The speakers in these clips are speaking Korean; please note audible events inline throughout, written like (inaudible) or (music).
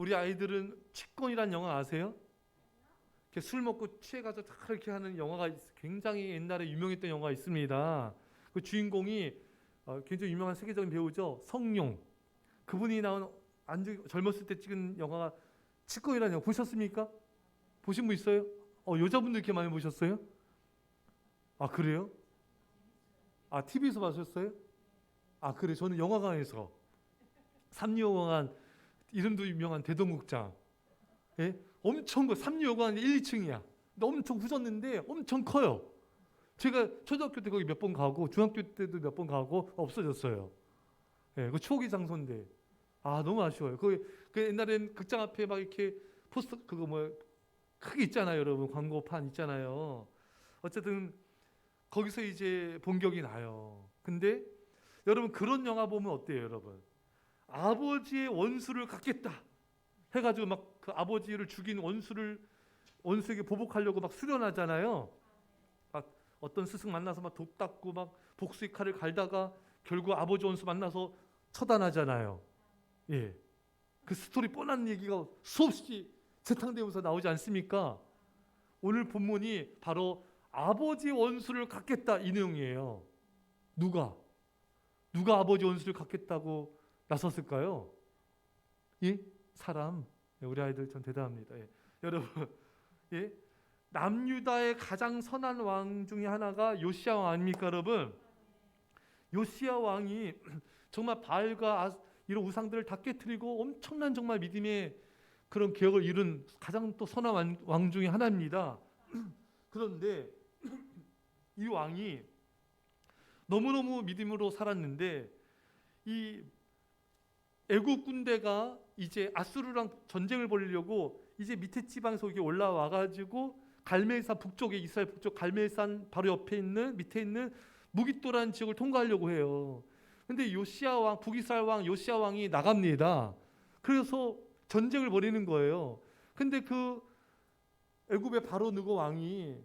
우리 아이들은 치권이란 영화 아세요? 이렇게 술 먹고 취해가지고 다 이렇게 하는 영화가 있- 굉장히 옛날에 유명했던 영화가 있습니다. 그 주인공이 어, 굉장히 유명한 세계적인 배우죠 성룡. 그분이 나온 아주 젊었을 때 찍은 영화가 치권이라는 영화 보셨습니까? 보신 분 있어요? 어, 여자분들 이렇게 많이 보셨어요? 아 그래요? 아 TV에서 보셨어요? 아 그래 저는 영화관에서 삼류영화관 이름도 유명한 대동극장 예? 엄청 거 삼류영화관 1, 2층이야. 근데 엄청 후졌는데 엄청 커요. 제가 초등학교 때 거기 몇 번 가고 중학교 때도 몇 번 가고 없어졌어요. 예, 그 추억의 장소인데. 아 너무 아쉬워요. 그, 그 옛날엔 극장 앞에 막 이렇게 포스터 그거 뭐 크게 있잖아요 여러분. 광고판 있잖아요. 어쨌든 거기서 이제 본격이 나요. 근데 여러분 그런 영화 보면 어때요 여러분 아버지의 원수를 갚겠다 해가지고 막 그 아버지를 죽인 원수를 원수에게 보복하려고 막 수련하잖아요. 막 어떤 스승 만나서 막돕 닦고 막 복수의 칼을 갈다가 결국 아버지 원수 만나서 처단하잖아요. 예, 그 스토리 뻔한 얘기가 수없이 재탕되면서 나오지 않습니까? 오늘 본문이 바로 아버지 원수를 갚겠다 이 내용이에요. 누가 누가 아버지 원수를 갚겠다고 나섰을까요? 예? 사람. 예, 우리 아이들 참 대단합니다. 예. 여러분, 예? 남유다의 가장 선한 왕 중에 하나가 요시아 왕 아닙니까, 여러분? 요시아 왕이 (clears throat) 정말 바알과 아- 이런 우상들을 다 깨뜨리고 엄청난 정말 믿음의 그런 개혁을 이룬 가장 또 선한 왕, 왕 중에 하나입니다. (clears throat) 그런데 (clears throat) 이 왕이 너무너무 믿음으로 살았는데 이 애국 군대가 이제 아수르랑 전쟁을 벌이려고 이제 밑에 지방에서 이렇게 올라와 가지고 갈멜산 북쪽에 이스라엘 북쪽 갈멜산 바로 옆에 있는 밑에 있는 무기또라는 지역을 통과하려고 해요. 근데 요시아 왕 북이스라엘 왕 요시아 왕이 나갑니다. 그래서 전쟁을 벌이는 거예요. 근데 그 애굽의 바로 느고 왕이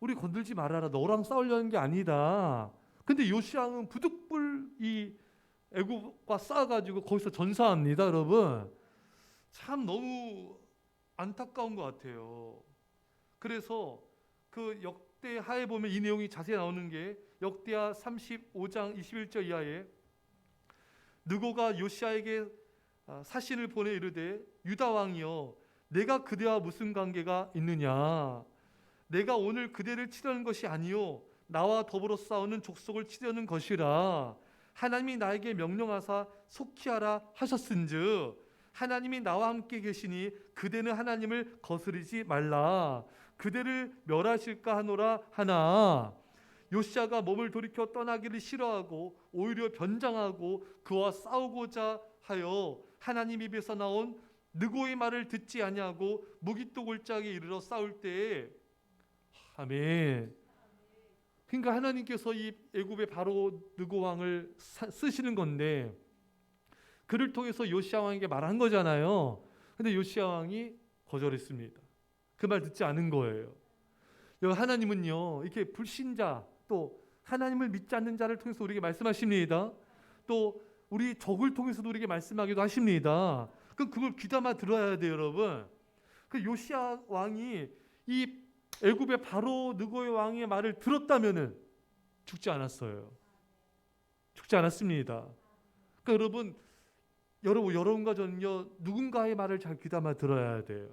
우리 건들지 말아라. 너랑 싸우려는 게 아니다. 근데 요시아 왕은 부득불 이 애굽과 싸워가지고 거기서 전사합니다, 여러분. 참 너무 안타까운 것 같아요. 그래서 그 역대하에 보면 이 내용이 자세히 나오는 게 역대하 35장 21절 이하에 느고가 요시아에게 아, 사신을 보내 이르되 유다 왕이여 내가 그대와 무슨 관계가 있느냐 내가 오늘 그대를 치려는 것이 아니요 나와 더불어 싸우는 족속을 치려는 것이라 하나님이 나에게 명령하사 속히 하라 하셨은즉 하나님이 나와 함께 계시니 그대는 하나님을 거스르지 말라 그대를 멸하실까 하노라 하나 요시아가 몸을 돌이켜 떠나기를 싫어하고 오히려 변장하고 그와 싸우고자 하여 하나님 입에서 나온 느고의 말을 듣지 아니하고 무기또 골짜기에 이르러 싸울 때에 아멘. 그러니까 하나님께서 이 애굽의 바로 느고 왕을 사- 쓰시는 건데 그를 통해서 요시아 왕에게 말한 거잖아요. 근데 요시아 왕이 거절했습니다. 그 말 듣지 않은 거예요. 하나님은요 이렇게 불신자 또 하나님을 믿지 않는 자를 통해서 우리에게 말씀하십니다. 또 우리 적을 통해서도 우리에게 말씀하기도 하십니다. 그럼 그걸 귀담아 들어야 돼요, 여러분. 그 요시아 왕이 이 애굽의 바로 느고의 왕의 말을 들었다면은 죽지 않았어요. 죽지 않았습니다. 그러니까 여러분, 여러분 여러분과 저는요 누군가의 말을 잘 귀담아 들어야 돼요.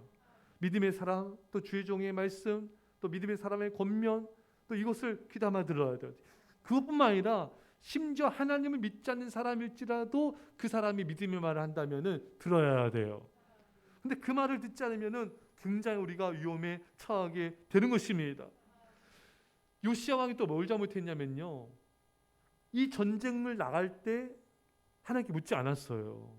믿음의 사람, 또 주의 종의 말씀, 또 믿음의 사람의 권면, 또 이것을 귀담아 들어야 돼요. 그것뿐만 아니라 심지어 하나님을 믿지 않는 사람일지라도 그 사람이 믿음의 말을 한다면은 들어야 돼요. 근데 그 말을 듣지 않으면은 굉장히 우리가 위험에 처하게 되는 것입니다. 요시아 왕이 또 뭘 잘못했냐면요. 이 전쟁을 나갈 때 하나님께 묻지 않았어요.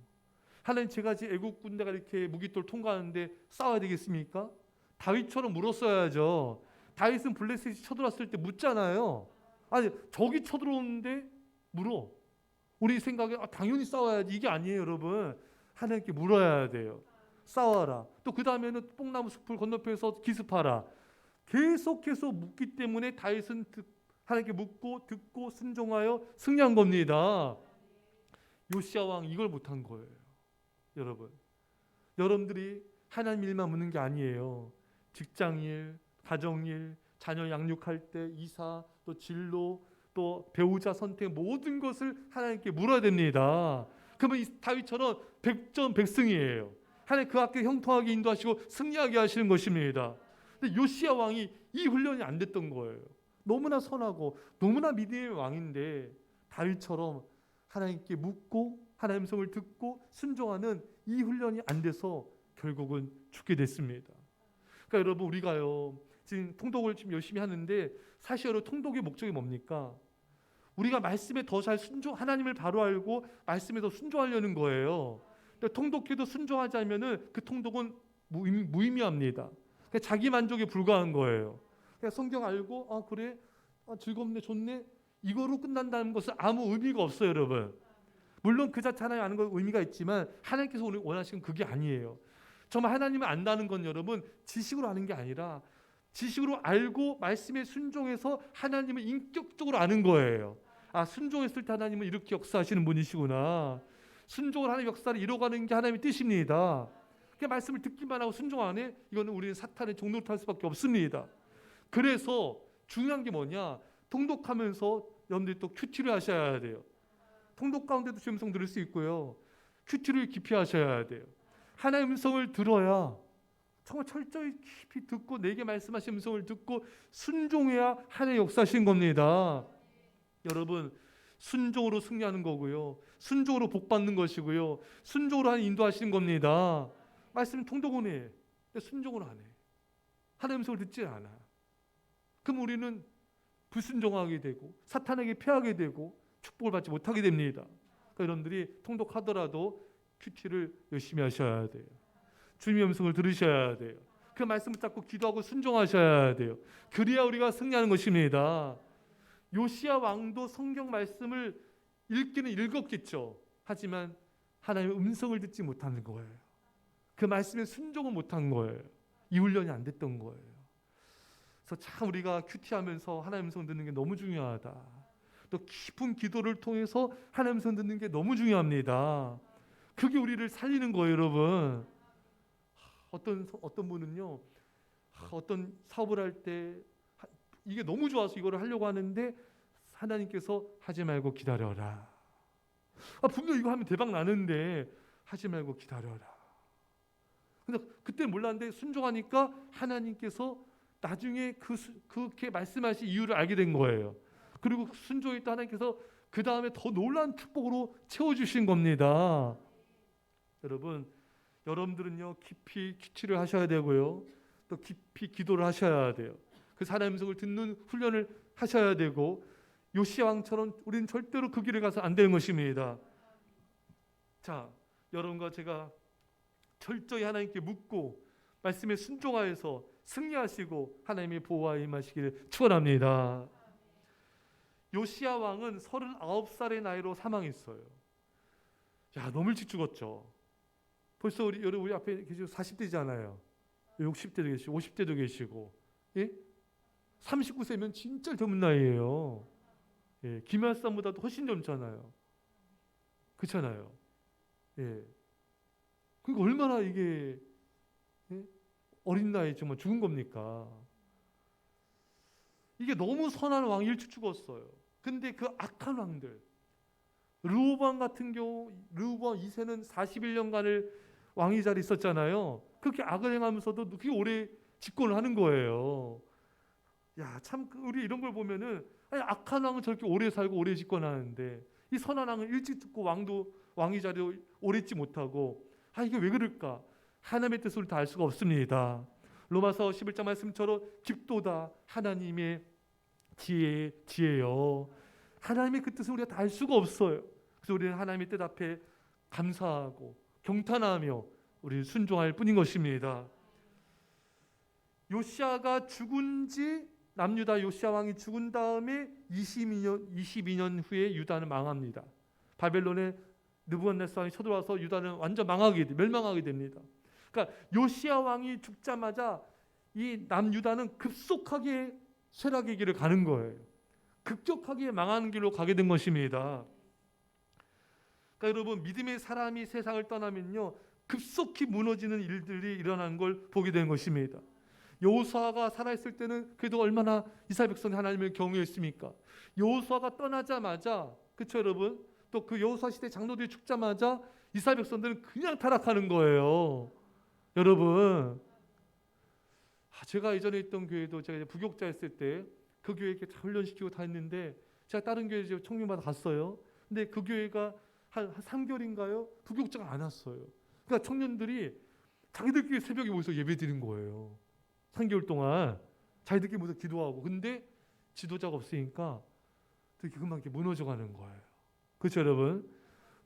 하나님 제가 지금 애국 군대가 이렇게 무기돌 통과하는데 싸워야 되겠습니까? 다윗처럼 물었어야죠. 다윗은 블레셋이 쳐들어왔을 때 묻잖아요. 아니 적이 쳐들어오는데 물어. 우리 생각에 아, 당연히 싸워야지 이게 아니에요, 여러분. 하나님께 물어야 돼요. 싸워라. 또 그 다음에는 뽕나무 숲을 건너편에서 기습하라. 계속해서 묻기 때문에 다윗은 듣- 하나님께 묻고 듣고 순종하여 승리한 겁니다. 요시아 왕 이걸 못한 거예요, 여러분. 여러분들이 하나님 일만 묻는 게 아니에요. 직장일, 가정일, 자녀 양육할 때 이사, 또 진로, 또 배우자 선택 모든 것을 하나님께 물어야 됩니다. 그러면 이 다윗처럼 백전 백승이에요. 하나님 그 앞에 형통하게 인도하시고 승리하게 하시는 것입니다. 근데 요시야 왕이 이 훈련이 안 됐던 거예요. 너무나 선하고 너무나 믿음의 왕인데 다윗처럼 하나님께 묻고 하나님 성을 듣고 순종하는 이 훈련이 안 돼서 결국은 죽게 됐습니다. 그러니까 여러분 우리가요 지금 통독을 지금 열심히 하는데 사실 여러분 통독의 목적이 뭡니까? 우리가 말씀에 더 잘 순종 하나님을 바로 알고 말씀에 더 순종하려는 거예요. 근데 통독해도 순종하지 않으면은 그 통독은 무의미, 무의미합니다. 그냥 자기 만족에 불과한 거예요. 그냥 성경 알고 아 그래 아, 즐겁네 좋네 이거로 끝난다는 것은 아무 의미가 없어요, 여러분. 물론 그 자체 하나님 아는 건 의미가 있지만 하나님께서 오늘 원하시는 그게 아니에요. 정말 하나님을 안다는 건 여러분 지식으로 아는 게 아니라 지식으로 알고 말씀에 순종해서 하나님을 인격적으로 아는 거예요. 아 순종했을 때 하나님은 이렇게 역사하시는 분이시구나. 순종을 하는 역사를 이뤄가는 게 하나님의 뜻입니다. 그 말씀을 듣기만 하고 순종 안 해? 이거는 우리는 사탄의 탈 수밖에 없습니다. 그래서 중요한 게 뭐냐? 통독하면서 여러분들이 또 큐티를 하셔야 돼요. 통독 가운데도 주의 음성 들을 수 있고요. 큐티를 깊이 하셔야 돼요. 하나님의 음성을 들어야 정말 철저히 깊이 듣고 내게 말씀하신 음성을 듣고 순종해야 하나의 역사하신 겁니다. 여러분 순종으로 승리하는 거고요. 순종으로 복 받는 것이고요. 순종으로 하는 인도하시는 겁니다. 말씀. 근데 순종을 안 해. 하나님 음성을 듣지 않아. 그럼 우리는 불순종하게 되고 사탄에게 패하게 되고 축복을 받지 못하게 됩니다. 그러니까 여러분들이 통독하더라도 큐티를 열심히 하셔야 돼요. 주님의 음성을 들으셔야 돼요. 그 말씀을 잡고 기도하고 순종하셔야 돼요. 그래야 우리가 승리하는 것입니다. 요시야 왕도 성경 말씀을 읽기는 읽었겠죠. 하지만 하나님의 음성을 듣지 못하는 거예요. 그 말씀에 순종을 못한 거예요. 이 훈련이 안 됐던 거예요. 그래서 참 우리가 큐티하면서 하나님 음성 듣는 게 너무 중요하다. 또 깊은 기도를 통해서 하나님 음성 듣는 게 너무 중요합니다. 그게 우리를 살리는 거예요, 여러분. 어떤 어떤 분은요, 어떤 사업을 할 때 이게 너무 좋아서 이거를 하려고 하는데 하나님께서 하지 말고 기다려라. 아, 분명 이거 하면 대박 나는데 하지 말고 기다려라. 근데 그때 몰랐는데 순종하니까 하나님께서 나중에 그 수- 그렇게 말씀하신 이유를 알게 된 거예요. 그리고 순종했다 하나님께서 그 다음에 더 놀라운 축복으로 채워주신 겁니다. 여러분, 여러분들은요 깊이 기치를 하셔야 되고요, 또 깊이 기도를 하셔야 돼요. 그 하나님 음성을 듣는 훈련을 하셔야 되고 요시야 왕처럼 우리는 절대로 그 길을 가서 안 되는 것입니다. 자, 여러분과 제가 철저히 하나님께 묻고 말씀에 순종하여서 승리하시고 하나님의 보호와 임하시기를 축원합니다. 요시야 왕은 39살의 나이로 사망했어요. 야, 너무 일찍 죽었죠. 벌써 우리 여러분 우리 앞에 계시고 40대잖아요. 60대도 계시고 50대도 계시고. 예? 39세면 진짜 젊은 나이예요. 예, 김할산보다도 훨씬 젊잖아요. 그렇잖아요. 예. 그러니까 얼마나 이게 예? 어린 나이에 정말 죽은 겁니까? 이게 너무 선한 왕이 일찍 죽었어요. 근데 그 악한 왕들 르호보암 같은 경우 르호보암 2세는 41년간을 왕위 자리 있었잖아요. 그렇게 악을 행하면서도 그게 오래 집권을 하는 거예요. 야, 참 우리 이런 걸 보면은 아니 악한 왕은 저렇게 오래 살고 오래 집권하는데 이 선한 왕은 일찍 죽고 왕도 왕위 자리에 오래 있지 못하고 아 이게 왜 그럴까? 하나님의 뜻을 다 알 수가 없습니다. 로마서 11장 말씀처럼 깊도다 하나님의 지혜 지혜요. 하나님의 그 뜻을 우리가 다 알 수가 없어요. 그래서 우리는 하나님의 뜻 앞에 감사하고 경탄하며 우리 순종할 뿐인 것입니다. 요시아가 죽은 지 남유다 요시아 왕이 죽은 다음에 22년 22년 후에 유다는 망합니다. 바벨론의 느부갓네살 왕이 쳐들어와서 유다는 완전 망하게 돼- 멸망하게 됩니다. 그러니까 요시아 왕이 죽자마자 이 남유다는 급속하게 쇠락의 길을 가는 거예요. 급격하게 망하는 길로 가게 된 것입니다. 그러니까 여러분 믿음의 사람이 세상을 떠나면요 급속히 무너지는 일들이 일어난 걸 보게 되는 것입니다. 여호수아가 살아있을 때는 그래도 얼마나 이스라엘 백성이 하나님을 경외했습니까? 여호수아가 떠나자마자 그렇죠 여러분? 또 그 여호수아 시대 장로들이 죽자마자 이스라엘 백성들은 그냥 타락하는 거예요. 여러분, 아, 제가 예전에 있던 교회도 제가 부교육자였을 때 그 교회 이렇게 다 훈련시키고 다 했는데 제가 다른 교회 이제 청년마다 갔어요. 근데 그 교회가 한, 한 3개월인가요? 부교육자가 안 왔어요. 그러니까 청년들이 자기들끼리 새벽에 모여서 예배 드린 거예요. 3개월 동안 자기들끼리 모여서 기도하고 근데 지도자가 없으니까 또 이렇게 금방 이렇게 무너져 가는 거예요. 그렇죠, 여러분?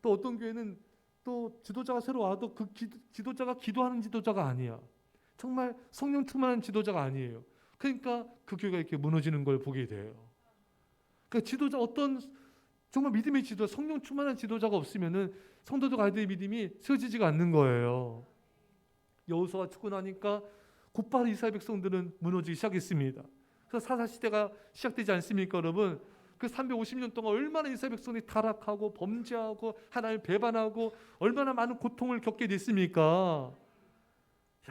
또 어떤 교회는 또 지도자가 새로 와도 그 기, 지도자가 기도하는 지도자가 아니야. 정말 성령 충만한 지도자가 아니에요. 그러니까 그 교회가 이렇게 무너지는 걸 보게 돼요. 그러니까 지도자 어떤 정말 믿음의 지도, 성령 충만한 지도자가 없으면은 성도들 아이들의 믿음이 세워지지가 않는 거예요. 여호수아가 죽고 나니까 곧바로 이스라엘 백성들은 무너지기 시작했습니다. 그래서 사사 시대가 시작되지 않습니까, 여러분? 그 350년 동안 얼마나 이스라엘 백성이 타락하고 범죄하고 하나님을 배반하고 얼마나 많은 고통을 겪게 됐습니까?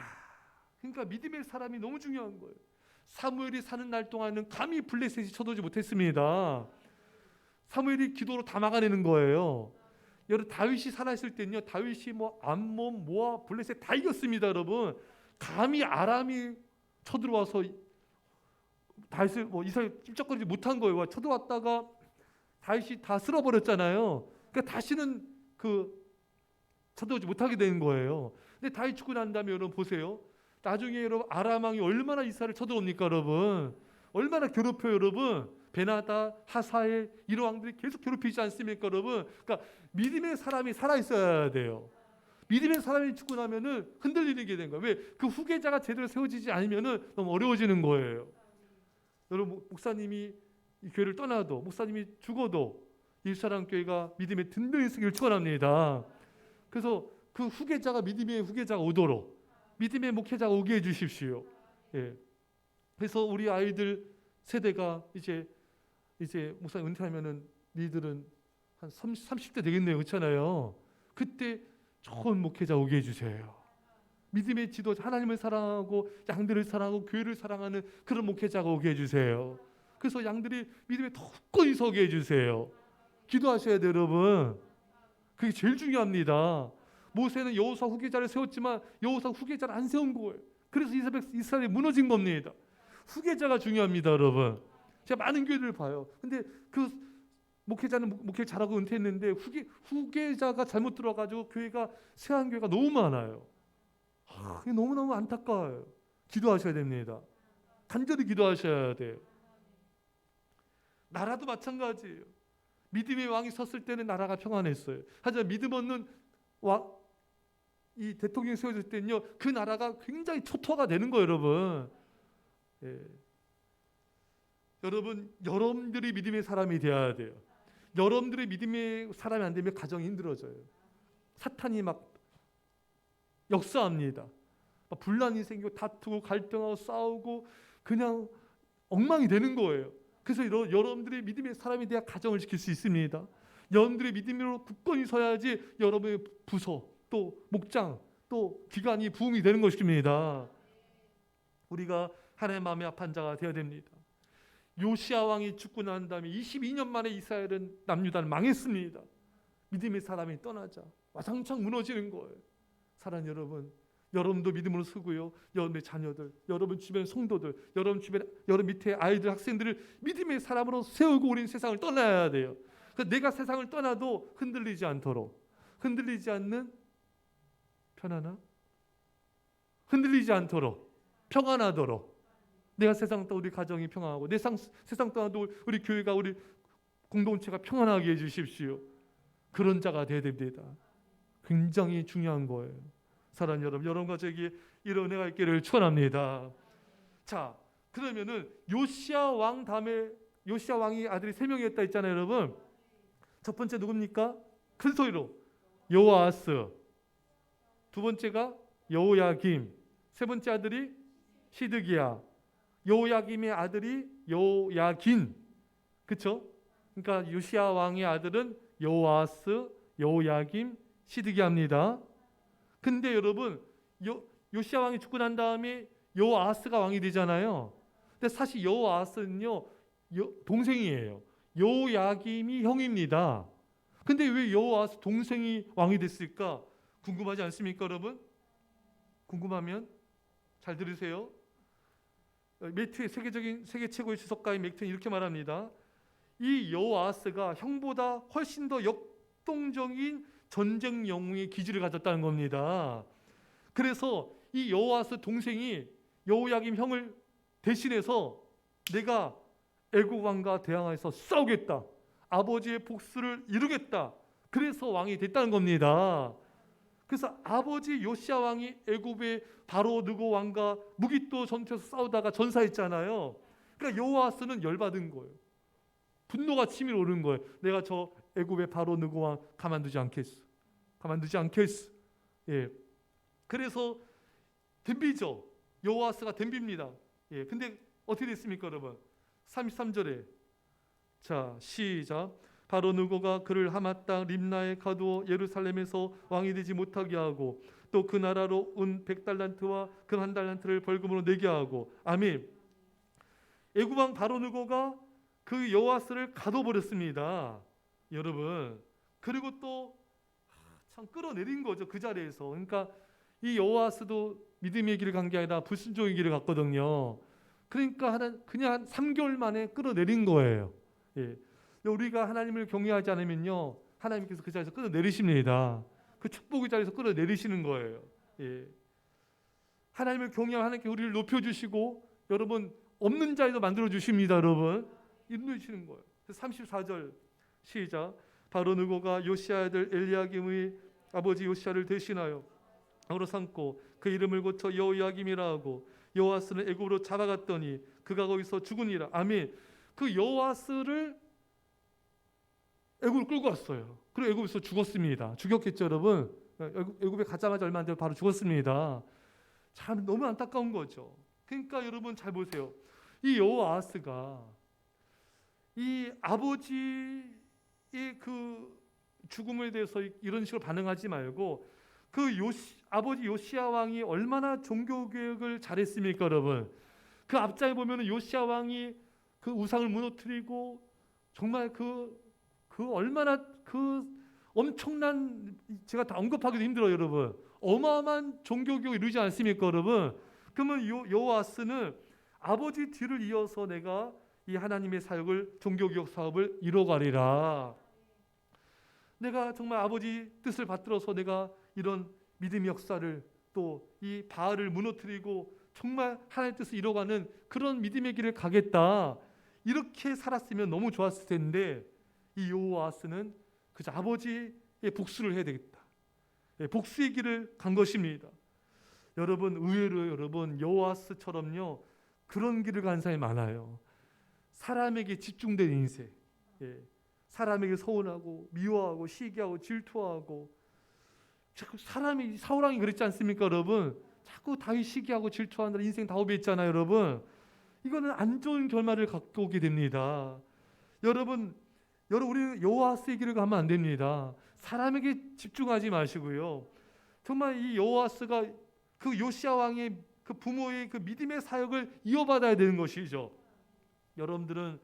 야, 그러니까 믿음의 사람이 너무 중요한 거예요. 사무엘이 사는 날 동안은 감히 블레셋이 쳐들지 못했습니다. 사무엘이 기도로 다 막아내는 거예요. 여러분 다윗이 살아있을 때는요. 다윗이 뭐 암몬, 모아, 블레셋 다 이겼습니다, 여러분. 감히 아람이 쳐들어와서 다윗을 뭐 이스라엘 찝쩍거리지 못한 거예요. 와, 쳐들어왔다가 다윗이 다 쓸어버렸잖아요. 그러니까 다시는 그 쳐들어오지 못하게 되는 거예요. 근데 다윗 죽고 난 다음에 여러분 보세요. 나중에 여러분 아람 왕이 얼마나 이스라엘을 쳐들어옵니까, 여러분? 얼마나 괴롭혀요, 여러분? 베나다, 하사엘 이런 왕들이 계속 괴롭히지 않습니까, 여러분? 그러니까 믿음의 사람이 살아 있어야 돼요. 믿음의 사람이 죽고 나면은 흔들리게 되는 거예요. 왜? 그 후계자가 제대로 세워지지 않으면은 너무 어려워지는 거예요. 여러분 목- 목사님이 이 교회를 떠나도 목사님이 죽어도 일사랑 교회가 믿음의 든든히 쓰기를 축원합니다. 그래서 그 후계자가 믿음의 후계자가 오도록 믿음의 목회자가 오게 해 주십시오. 예. 그래서 우리 아이들 세대가 이제 이제 목사님 은퇴하면은 니들은 한 30, 30대 되겠네요. 그렇잖아요. 그때 좋은 목회자 오게 해 주세요. 믿음의 지도 하나님을 사랑하고 양들을 사랑하고 교회를 사랑하는 그런 목회자가 오게 해 주세요. 그래서 양들이 믿음에 더 굳건히 서게 해 주세요. 기도하셔야 돼요, 여러분. 그게 제일 중요합니다. 모세는 여호사 후계자를 세웠지만 여호사 후계자를 안 세운 거예요. 그래서 이스라엘, 이스라엘이 무너진 겁니다. 후계자가 중요합니다, 여러분. 제가 많은 교회를 봐요. 근데 그 목회자는 목- 목회 잘하고 은퇴했는데 후계, 후계자가 잘못 들어가지고 교회가 세한 교회가 너무 많아요. 아, 이게 너무 너무 안타까워요. 기도하셔야 됩니다. 간절히 기도하셔야 돼요. 나라도 마찬가지예요. 믿음의 왕이 섰을 때는 나라가 평안했어요. 하지만 믿음 없는 왕, 이 대통령이 세워질 때는요, 그 나라가 굉장히 초토화가 되는 거예요, 여러분. 예. 여러분, 여러분들이 믿음의 사람이 되어야 돼요. 여러분들의 믿음의 사람이 안 되면 가정이 힘들어져요. 사탄이 막 역사합니다. 막 분란이 생기고 다투고 갈등하고 싸우고 그냥 엉망이 되는 거예요. 그래서 여러, 여러분들의 믿음의 사람이 돼야 가정을 지킬 수 있습니다. 여러분들의 믿음으로 굳건히 서야지 여러분의 부서 또 목장 또 기관이 부흥이 되는 것입니다. 우리가 하나님의 마음에 합한 자가 되어야 됩니다. 요시아 왕이 죽고 난 다음에 22년 만에 이스라엘은 남유다는 망했습니다. 믿음의 사람이 떠나자 와장창 무너지는 거예요. 사랑 여러분, 여러분도 믿음으로 서고요. 여러분의 자녀들, 여러분 주변 성도들, 여러분 주변 여러분 밑에 아이들, 학생들을 믿음의 사람으로 세우고 우리는 세상을 떠나야 돼요. 그 내가 세상을 떠나도 흔들리지 않도록 흔들리지 않는 편안함, 흔들리지 않도록 평안하도록 내가 세상 떠 우리 가정이 평안하고 내 상, 세상 떠나도 우리 교회가 우리 공동체가 평안하게 해주십시오. 그런 자가 되어야 됩니다. 굉장히 중요한 거예요. 사랑하는 여러분, 여러분과 저에게 이런 은혜가 있기를 축원합니다. 자, 그러면은 요시아 왕 다음에 요시아 왕이 아들이 세 명이었다 했잖아요, 여러분. 첫 번째 누굽니까? 큰 소리로 여호아스. 두 번째가 여호야김. 세 번째 아들이 시드기야. 여호야김의 아들이 여호야긴. 그렇죠? 그러니까 요시아 왕의 아들은 여호아스, 여호야김, 시드기야입니다. 근데 여러분 요 요시아 왕이 죽고 난 다음에 여호아스가 왕이 되잖아요. 근데 사실 여호아스는요 여- 동생이에요. 여호야김이 형입니다. 근데 왜 여호아스 동생이 왕이 됐을까? 궁금하지 않습니까, 여러분? 궁금하면 잘 들으세요. 어, 매트의 세계적인 세계 최고의 주석가인 맥트는 이렇게 말합니다. 이 여호아스가 형보다 훨씬 더 역동적인 전쟁 영웅의 기질을 가졌다는 겁니다. 그래서 이 여호아스 동생이 여호야김 형을 대신해서 내가 애국 왕과 대항해서 싸우겠다. 아버지의 복수를 이루겠다. 그래서 왕이 됐다는 겁니다. 그래서 아버지 요시아 왕이 애굽의 바로 느고 왕과 무기또 전투에서 싸우다가 전사했잖아요. 그러니까 여호아스는 열받은 거예요. 분노가 치밀어 오른 거예요. 내가 저 애굽의 바로 느고 왕 가만두지 않겠어. 가만두지 않겠어. 예. 그래서 덤비죠. 여호아스가 덤빕니다. 예. 근데 어떻게 됐습니까, 여러분? 33절에 자, 시작. 바로 누고가 그를 하마 땅 림나에 가두어 예루살렘에서 왕이 되지 못하게 하고 또 그 나라로 은 백달란트와 금 한 달란트를 벌금으로 내게 하고 아멘. 애굽 왕 바로 누고가 그 여호와스를 가둬 버렸습니다. 여러분. 그리고 또 참 끌어내린 거죠. 그 자리에서. 그러니까 이 여호와스도 믿음의 길을 간 게 아니라 불순종의 길을 갔거든요. 그러니까 하나 그냥 한 3개월 만에 끌어내린 거예요. 예. 우리가 하나님을 경외하지 않으면요. 하나님께서 그 자리에서 끌어내리십니다. 그 축복의 자리에서 끌어내리시는 거예요. 예. 하나님을 경외하면 하나님께 우리를 높여주시고 여러분 없는 자리도 만들어 주십니다. 여러분 인도해주시는 거예요. 34절 시작 바로 누고가 요시아 아들 엘리야김의 아버지 요시아를 대신하여 으로 삼고 그 이름을 고쳐 여호야김이라 하고 여호와스는 애굽으로 잡아갔더니 그가 거기서 죽으니라 아멘 그 여호와스를 애굽을 끌고 왔어요. 그리고 애굽에서 죽었습니다. 죽였겠죠 여러분? 애굽, 애굽에 가자마자 얼마 안 되고 바로 죽었습니다. 참 너무 안타까운 거죠. 그러니까 여러분 잘 보세요. 이 여호와스가 이 아버지의 그 죽음에 대해서 이런 식으로 반응하지 말고 그 요시, 아버지 요시아 왕이 얼마나 종교 개혁을 잘했습니까, 여러분? 그 앞장에 보면은 요시아 왕이 그 우상을 무너뜨리고 정말 그, 그 얼마나 그 엄청난 제가 다 언급하기도 힘들어요, 여러분. 어마어마한 종교 개혁을 이루지 않습니까, 여러분? 그러면 요 여호와스는 아버지 뒤를 이어서 내가 이 하나님의 사역을 종교 개혁 사업을 이뤄가리라. 내가 정말 아버지 뜻을 받들어서 내가 이런 믿음의 역사를 또 이 바알을 무너뜨리고 정말 하나님의 뜻을 이뤄가는 그런 믿음의 길을 가겠다. 이렇게 살았으면 너무 좋았을 텐데 이 여호와스는 그저 아버지의 복수를 해야 되겠다. 예, 복수의 길을 간 것입니다. 여러분 의외로 여러분 여호와스처럼요 그런 길을 간 사람이 많아요. 사람에게 집중된 인생, 예, 사람에게 서운하고 미워하고 시기하고 질투하고 자꾸 사람이 사울왕이 그랬지 않습니까, 여러분? 자꾸 다윗 시기하고 질투하느라 인생 다 오비했잖아요, 여러분. 이거는 안 좋은 결말을 갖고 오게 됩니다. 여러분, 여러분 우리 여호와스의 길을 가면 안 됩니다. 사람에게 집중하지 마시고요. 정말 이 여호와스가 그 요시아 왕의 그 부모의 그 믿음의 사역을 이어받아야 되는 것이죠. 여러분들은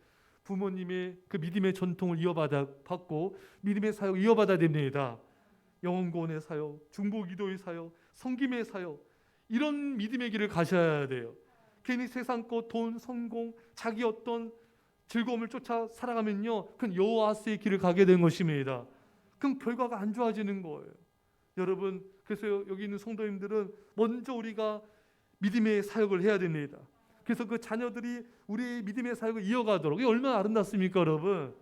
부모님의 그 믿음의 전통을 이어받아 받고 믿음의 사역 이어받아야 됩니다. 영혼 구원의 사역, 중보 기도의 사역, 성김의 사역 이런 믿음의 길을 가셔야 돼요. 괜히 세상 것, 돈, 성공, 자기 어떤 즐거움을 쫓아 살아가면요, 그건 여호와스의 길을 가게 된 것입니다. 그럼 결과가 안 좋아지는 거예요. 여러분, 그래서 여기 있는 성도님들은 먼저 우리가 믿음의 사역을 해야 됩니다. 그래서 그 자녀들이 우리의 믿음의 사역을 이어가도록 이게 얼마나 아름답습니까, 여러분?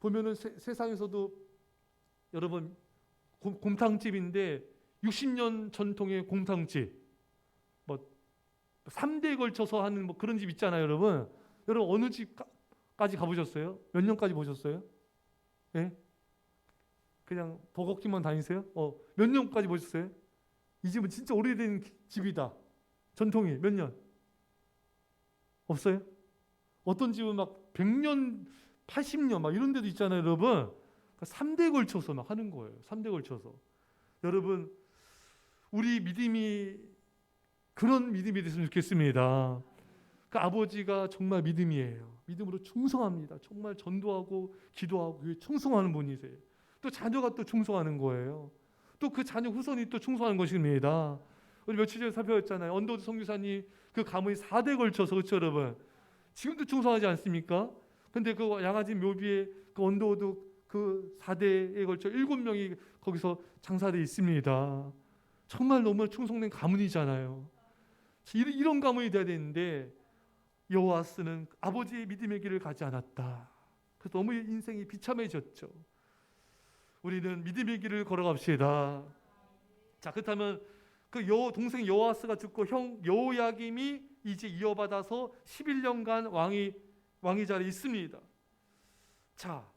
보면은 세, 세상에서도 여러분 곰, 곰탕집인데 60년 전통의 곰탕집 뭐 3대에 걸쳐서 하는 뭐 그런 집 있잖아요, 여러분. 여러분 어느 집까지 가보셨어요? 몇 년까지 보셨어요? 예? 그냥 버거킹만 다니세요? 어, 몇 년까지 보셨어요? 이 집은 진짜 오래된 집이다. 전통이 몇 년? 없어요? 어떤 집은 막 100년, 80년 막 이런 데도 있잖아요, 여러분. 3대에 걸쳐서 막 하는 거예요. 3대에 걸쳐서. 여러분, 우리 믿음이 그런 믿음이 됐으면 좋겠습니다. 그 아버지가 정말 믿음이에요. 믿음으로 충성합니다. 정말 전도하고 기도하고 충성하는 분이세요. 또 자녀가 또 충성하는 거예요. 또 그 자녀 후손이 또 충성하는 것입니다. 우리 며칠 전에 살펴봤잖아요. 언더우드 성교사님 그 가문이 4대 걸쳐서 그렇죠 여러분. 지금도 충성하지 않습니까? 근데 그 양아지 묘비에 그 언더우드 그 4대에 걸쳐 7명이 거기서 장사돼 있습니다. 정말 너무 충성된 가문이잖아요. 이런 가문이 돼야 되는데 여호와스는 아버지의 믿음의 길을 가지 않았다. 그래서 너무 인생이 비참해졌죠. 우리는 믿음의 길을 걸어갑시다. 자 그렇다면 그 여, 동생 여호와스가 죽고 형 여호야김이 이제 이어받아서 11년간 왕이 왕위 자리에 있습니다. 자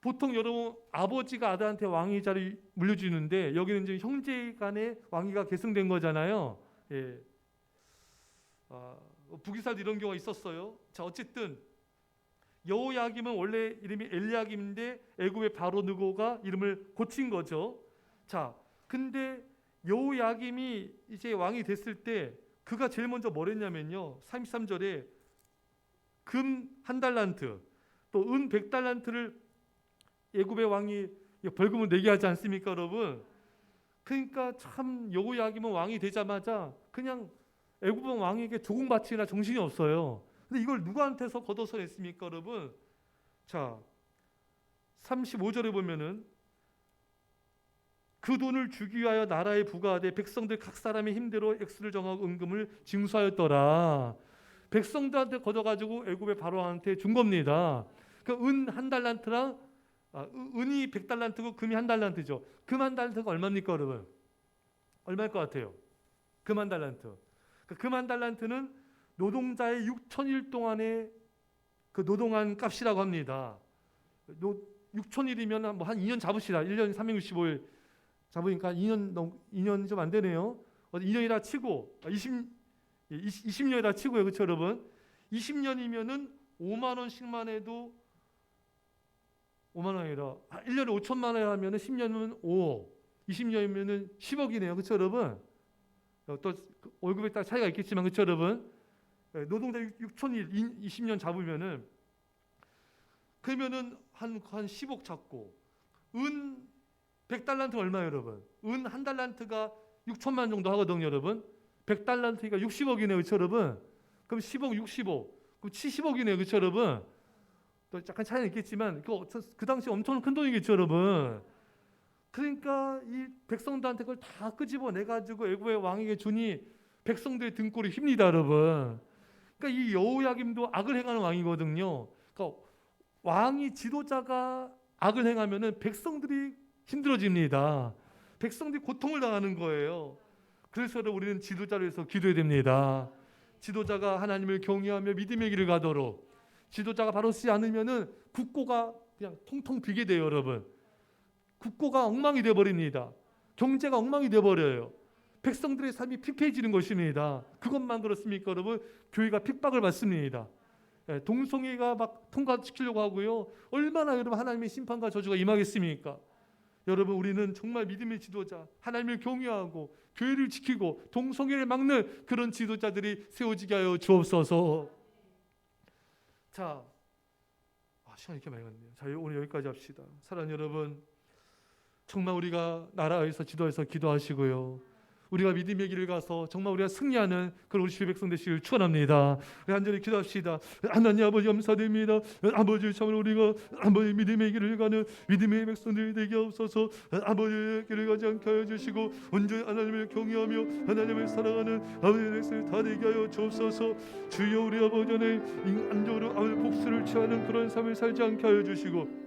보통 여러분 아버지가 아들한테 왕위 자리 물려주는데 여기는 이제 형제 간의 왕위가 계승된 거잖아요. 예. 아, 북이살도 이런 경우가 있었어요. 자 어쨌든 여호야김은 원래 이름이 엘리야김인데 애굽의 바로 느고가 이름을 고친 거죠. 자 근데 여호야김이 이제 왕이 됐을 때 그가 제일 먼저 뭘 했냐면요. 33절에 금 한 달란트 또은백 달란트를 애굽의 왕이 벌금을 내게 하지 않습니까, 여러분? 그러니까 참 여호야김은 왕이 되자마자 그냥 애굽 왕에게 조공 바치나 정신이 없어요. 근데 이걸 누구한테서 걷어서 냈습니까, 여러분? 자, 35절에 보면은 그 돈을 주기 위하여 나라에 부과하되 백성들 각 사람의 힘대로 액수를 정하고 은금을 징수하였더라. 백성들한테 걷어가지고 애굽의 바로한테 준 겁니다. 그은한 달란트랑 아, 은이 백 달란트고 금이 한 달란트죠. 금 한 달란트가 얼마입니까, 여러분? 얼마일 것 같아요? 금 한 달란트. 금한 달란트는 노동자의 6천일 동안의 그 노동한 값이라고 합니다. 6천일이면 뭐한 2년 잡으시라. 1년 365일 잡으니까 2년 넘 2년 좀 안 되네요. 2년이라 치고 20 20 년이라 치고요. 그렇죠, 여러분? 20년이면은 5만 원씩만 해도 5만 원이 아니라 1년에 5천만 원 하면은 10년이면 5억. 20년이면은 10억이네요. 그렇죠, 여러분? 또 월급에 따라 차이가 있겠지만 그렇죠, 여러분? 노동자 6천일 20년 잡으면은 그러면은 한, 한 10억 잡고 은 100달란트 얼마예요, 여러분? 은 한 달란트가 6천만 정도 하거든요, 여러분. 100달란트가 60억이네요, 그렇죠, 여러분? 그럼 10억, 60억, 그럼 70억이네요, 그렇죠, 여러분? 또 약간 차이는 있겠지만 그, 그 당시 엄청 큰 돈이겠죠, 여러분. 그러니까 이 백성들한테 그걸 다 끄집어 내 가지고 애굽의 왕에게 주니 백성들의 등골이 휩니다, 여러분. 그러니까 이 여호야김도 악을 행하는 왕이거든요. 그러니까 왕이 지도자가 악을 행하면은 백성들이 힘들어집니다. 백성들이 고통을 당하는 거예요. 그래서 우리는 지도자를 위해서 기도해야 됩니다. 지도자가 하나님을 경외하며 믿음의 길을 가도록 지도자가 바로 쓰지 않으면은 국고가 그냥 통통 비게 돼요, 여러분. 국고가 엉망이 돼 버립니다. 경제가 엉망이 돼 버려요. 백성들의 삶이 피폐해지는 것입니다. 그것만 그렇습니까, 여러분? 교회가 핍박을 받습니다. 예, 동성애가 막 통과시키려고 하고요. 얼마나 여러분 하나님의 심판과 저주가 임하겠습니까? 여러분 우리는 정말 믿음의 지도자, 하나님을 경외하고 교회를 지키고 동성애를 막는 그런 지도자들이 세워지게 하여 주옵소서. 자, 아, 시간 이렇게 많이 갔네요. 자, 오늘 여기까지 합시다. 사랑하는 여러분, 정말 우리가 나라에서 지도해서 기도하시고요. 우리가 믿음의 길을 가서 정말 우리가 승리하는 그런 우리 주의 백성 되시길 축원합니다. 간절히 기도합시다. 하나님 아버지 감사드립니다. 아버지 참으로 우리가 아버지 믿음의 길을 가는 믿음의 백성들이 되게 없어서 아버지의 길을 가지 않게 하여 주시고 온전히 하나님을 경외하며 하나님을 사랑하는 아버지의 백성을 다 되게 하여 주옵소서. 주여 우리 아버지 안에 인간적으로 아버지 복수를 취하는 그런 삶을 살지 않게 하여 주시고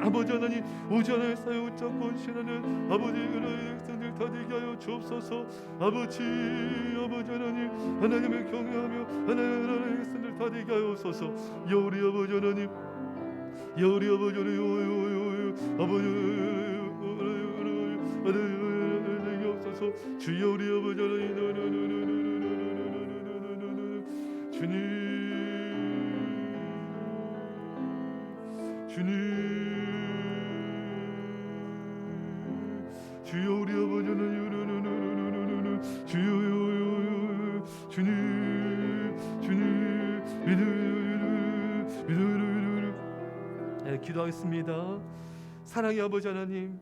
아버지 하나님 오전에 사여 웃잡고 신하는 아버지 그런 백성들 다 되게 하여 주옵소서 아버지 아버지 하나님 하나님을 경외하며 하나님의 백성들 다 되게 하옵소서 여 우리 아버지 하나님 여 우리 아버지 하나님 아버지 하나님 없어서 주여 우리 아버지 하나님 주님 주님 기도하겠습니다. 사랑의 아버지 하나님,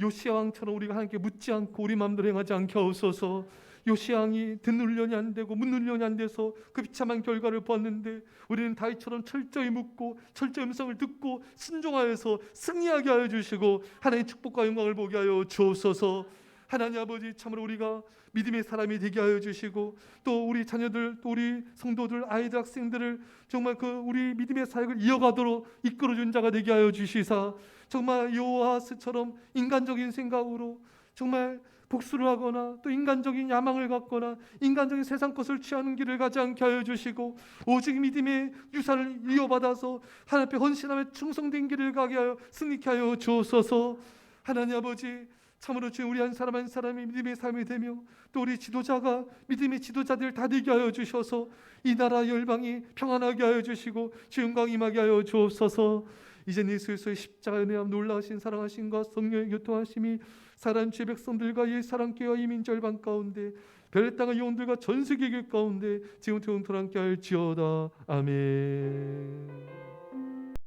요시야 왕처럼 우리가 하나님께 묻지 않고 우리 마음대로 행하지 않게 하옵소서. 요시야 왕이 듣는 훈련이 안 되고 묻는 훈련이 안 돼서 그 비참한 결과를 보았는데 우리는 다윗처럼 철저히 묻고 철저히 음성을 듣고 순종하여서 승리하게 하여 주시고 하나님의 축복과 영광을 보게 하여 주옵소서. 하나님 아버지 참으로 우리가 믿음의 사람이 되게 하여 주시고 또 우리 자녀들 또 우리 성도들 아이들 학생들을 정말 그 우리 믿음의 사역을 이어가도록 이끌어 준 자가 되게 하여 주시사 정말 요하스처럼 인간적인 생각으로 정말 복수를 하거나 또 인간적인 야망을 갖거나 인간적인 세상 것을 취하는 길을 가지 않게 하여 주시고 오직 믿음의 유산을 이어받아서 하나님 앞에 헌신하며 충성된 길을 가게 하여 승리케 하여 주옵소서. 하나님 아버지 참으로 주여 우리 한 사람 한 사람이 믿음의 삶이 되며 또 우리 지도자가 믿음의 지도자들 다 되게 하여 주셔서 이 나라 열방이 평안하게 하여 주시고 주 영광 임하게 하여 주옵소서. 이제 예수의 십자가 은혜함 놀라우신 사랑하신과 성령의 교통하심이 사람 주 백성들과 이 사랑교와 이 민 절반 가운데 별의 땅의 영혼들과 전 세계 교회 가운데 지금부터 영토 함께 할지어다. 아멘